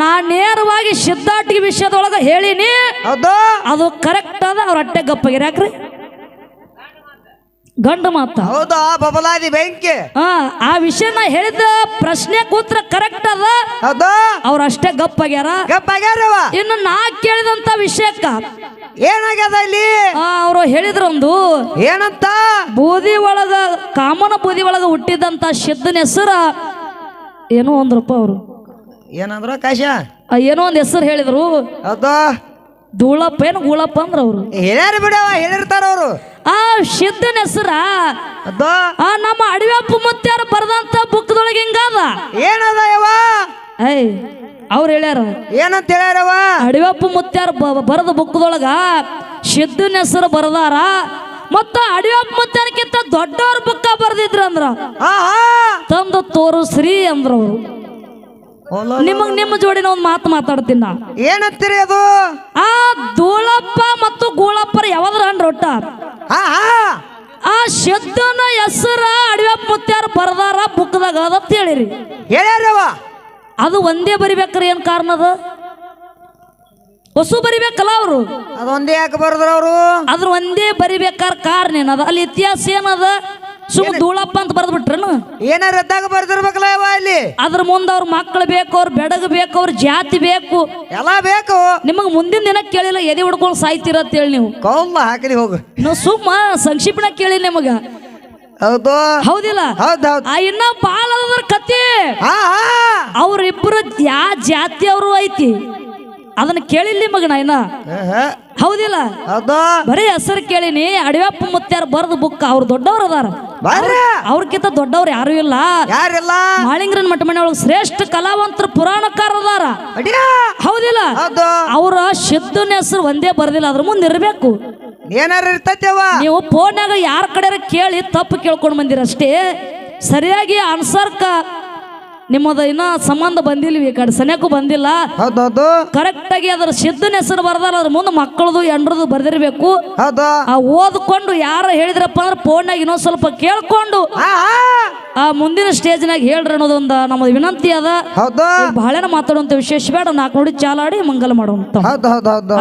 ನಾ ನೇರವಾಗಿ ಸಿದ್ಧಾಟಿಗೆ ವಿಷಯದೊಳಗ ಹೇಳಿನಿ. ಅದು ಕರೆಕ್ಟ್ ಅದ ಅವ್ರ ಅಟ್ಟೆ ಗಪ್ಪಾಗಿರ ಯಾಕ್ರಿ ಗಂಡು ಮಾತ. ಹೌದಾ ಬಬಲಾದಿ ಬೆಂಕಿ. ಆ ಆ ವಿಷಯ ನಾ ಹೇಳಿದ ಪ್ರಶ್ನೆ ಕೂತ್ರ ಕರೆಕ್ಟ್ ಅದ. ಅದ ಅವ್ರ ಅಷ್ಟೇ ಗಪ್ಪಾಗ್ಯಾರ ಗಪ್ಪಾಗ್ಯಾರವ ಇನ್ನು ನಾ ಕೇಳಿದಂತ ವಿಷಯಕ್ಕ ಏನಾಗ್ಯದ ಇಲ್ಲಿ? ಅವರು ಹೇಳಿದ್ರೊಂದು ಏನಂತ? ಬೂದಿ ಒಳಗ ಕಾಮನ ಬೂದಿ ಒಳಗ ಹುಟ್ಟಿದಂತ ಶಿದ್ದನ ಹೆಸರ ಏನೋ ಅಂದ್ರಪ್ಪ ಅವರು. ಏನಂದ್ರ ಕಾಶ ಏನೋ ಒಂದು ಹೆಸರು ಹೇಳಿದ್ರು. ಹೌದು. ಧೂಳಪ್ಪ ಏನು ಗೂಳಪ್ಪ ಅಂದ್ರ ಅವರು. ಹೇಳ್ಯಾರ ಬಿಡವ ಹೇಳಿರ್ತಾರ ಅವರು. ಆ ಸಿದ್ಧನ ಹೆಸರ? ಆ ನಮ್ಮ ಅಡವ್ಯಪ್ಪ ಮುತ್ಯಾರ ಬರೆದಂತ ಬುಕ್ದೊಳಗೆ ಹಿಂಗದ ಏನದ ಯವ ಐ ಅವ್ರು ಹೇಳ್ಯಾರ. ಏನಂತ ಹೇಳ್ಯಾರವ ಅಡವ್ಯಪ್ಪ ಮುತ್ಯಾರ ಬ- ಬರೆದ ಬುಕ್ದೊಳಗ ಸಿದ್ಧನ ಹೆಸರು ಬರದಾರ. ಮತ್ತ ಅಡವ್ಯಪ್ಪ ಮುತ್ಯಾರಕ್ಕಿಂತ ದೊಡ್ಡವ್ರ ಬುಕ್ಕ ಬರ್ದಿದ್ರ ಅಂದ್ರ ತಂದು ತೋರಿಸ್ರಿ ಅಂದ್ರ ಅವ್ರು. ನಿಮಗ್ ನಿಮ್ಮ ಜೋಡಿನ ಒಂದು ಮಾತು ಮಾತಾಡ್ತೀನಿ ನಾ. ಏನಂತೀರಿ ಅದು? ಆ ಧೂಳಪ್ಪ ಮತ್ತು ಗೂಳಪ್ಪರ ಯಾವ್ದ್ರ ಅನ್ರಿ ಒಟ್ಟ ಆ ಆ. ಹೆಸರ ಅಡವ್ಯಪ್ಪ ಮುತ್ಯಾರ ಬರ್ದಾರ ಬುಕ್ದಾಗ ಅದತ್ ಹೇಳಿರಿ. ಹೇಳ್ಯಾರವ ಅದು ಒಂದೇ ಬರಿಬೇಕ್ರಿ ಏನ್ ಕಾರಣ ಅದ? ಹೊಸು ಬರಿಬೇಕಲ್ಲ ಅವರು? ಅದೊಂದೇ ಯಾಕೆ ಬರ್ದ್ರ ಅವರು ಅದ್ರ ಒಂದೇ ಬರಿಬೇಕಾರ ಕಾರಣ ಏನದ? ಅಲ್ಲಿ ಇತಿಹಾಸ ಏನದ? ಸುಮ್ ಧೂಳಪ್ಪ ಅಂತ ಬರ್ದ್ಬಿಟ್ರನು? ಏನಾರ ರದ್ದಾಗ ಬರ್ದಿರ್ಬೇಕಲ್ಲ ಇಲ್ಲಿ ಅದ್ರ ಮುಂದೆ ಅವ್ರ ಮಕ್ಳು ಬೇಕು ಅವ್ರ ಬೆಡಗ ಬೇಕು ಅವ್ರ ಜಾತಿ ಬೇಕು. ಎಲ್ಲ ಬೇಕು. ನಿಮಗೆ ಮುಂದಿನ ದಿನ ಕೇಳಿಲ್ಲ ಎದೆ ಹುಡ್ಕೊಂಡು ಸಾಯ್ತಿರತ್ತೇಳಿ ನೀವು. ಕೌಲ್ಲ ಹಾಕಲಿ ಹೋಗು. ನಾವು ಸುಮ್ಮ ಸಂಕ್ಷಿಪ್ಣ ಕೇಳಿ ನಿಮಗ. ಹೌದು. ಹೌದಿಲ್ಲ? ಹೌದ್ ಹೌದ್. ಆ ಇನ್ನ ಬಾಳ ಅದ್ರ ಕತಿ. ಹಾ ಹಾ. ಅವ್ರಿಬ್ರು ಯಾ ಜಾತಿ ಅವರು ಐತಿ. ಅದನ್ನ ಕೇಳಿಲ್ಲ ಮಗನ ಇನ್ನ? ಹೌದಿಲ್ಲ? ಹೌದು. ಬರೀ ಹೆಸರು ಕೇಳಿನಿ ಅಡವ್ಯಪ್ಪ ಮುತ್ಯಾರ ಬರದ್ ಬುಕ್ ಅವ್ರು ದೊಡ್ಡವ್ರು ಅದಾರ. ಅವ್ರಕ್ಕಿಂತ ದೊಡ್ಡವ್ರು ಯಾರು ಇಲ್ಲ. ಯಾರಿಲ್ಲ? ಮಾಳಿಂಗ್ರನ್ ಮಠ ಮನೆ ಒಳಗೆ ಶ್ರೇಷ್ಠ ಕಲಾವಂತರ ಪುರಾಣಕಾರ ಅದಾರ. ಹೌದಿಲ್ಲ? ಹೌದು. ಅವ್ರ ಸಿದ್ಧನ ಹೆಸರು ಒಂದೇ ಬರದಿಲ್ಲ ಅದ್ರ ಮುಂದೆ ಇರ್ಬೇಕು. ಏನಾರ ಇರ್ತೈತೆವ ನೀವು ಫೋನ್ಯಾಗ ಯಾರ ಕಡೆ ಕೇಳಿ ತಪ್ಪು ಕೇಳ್ಕೊಂಡು ಬಂದಿರ ಅಷ್ಟೇ ಸರಿಯಾಗಿ ಆನ್ಸರ್ಕ ನಿಮ್ಮದ ಇನ್ನ ಸಂಬಂಧ ಬಂದಿಲ್ವಿ ಈ ಕಡೆ ಸನೇಕು ಬಂದಿಲ್ಲ. ಕರೆಕ್ಟ್ ಆಗಿ ಅದರ ಸಿದ್ಧನ ಹೆಸರು ಬರ್ದಾರ ಅದ್ರ ಮುಂದೆ ಮಕ್ಕಳದು ಎಂಡ್ರದು ಬರ್ದಿರ್ಬೇಕು. ಹೌದು. ಆ ಓದ್ಕೊಂಡು ಯಾರ ಹೇಳಿದ್ರಪ್ಪ ಅಂದ್ರೆ ಫೋನ್ನಾಗ ಇನ್ನೊಂದ್ ಸ್ವಲ್ಪ ಕೇಳ್ಕೊಂಡು. ಆ ಮುಂದಿನ ಸ್ಟೇಜ್ನಾಗ ಹೇಳ್ರಿ ಅನ್ನೋದೊಂದು ನಮ್ಮ ವಿನಂತಿ ಅದ. ಹೌದು. ಬಹಳ ಮಾತಾಡುವಂತ ವಿಶೇಷ ಬೇಡ ನಾಲ್ಕು ನೋಡಿ ಚಾಲಾಡಿ ಮಂಗಲ ಮಾಡುವಂತ ಹೌದು ಹೌದು ಹೌದು.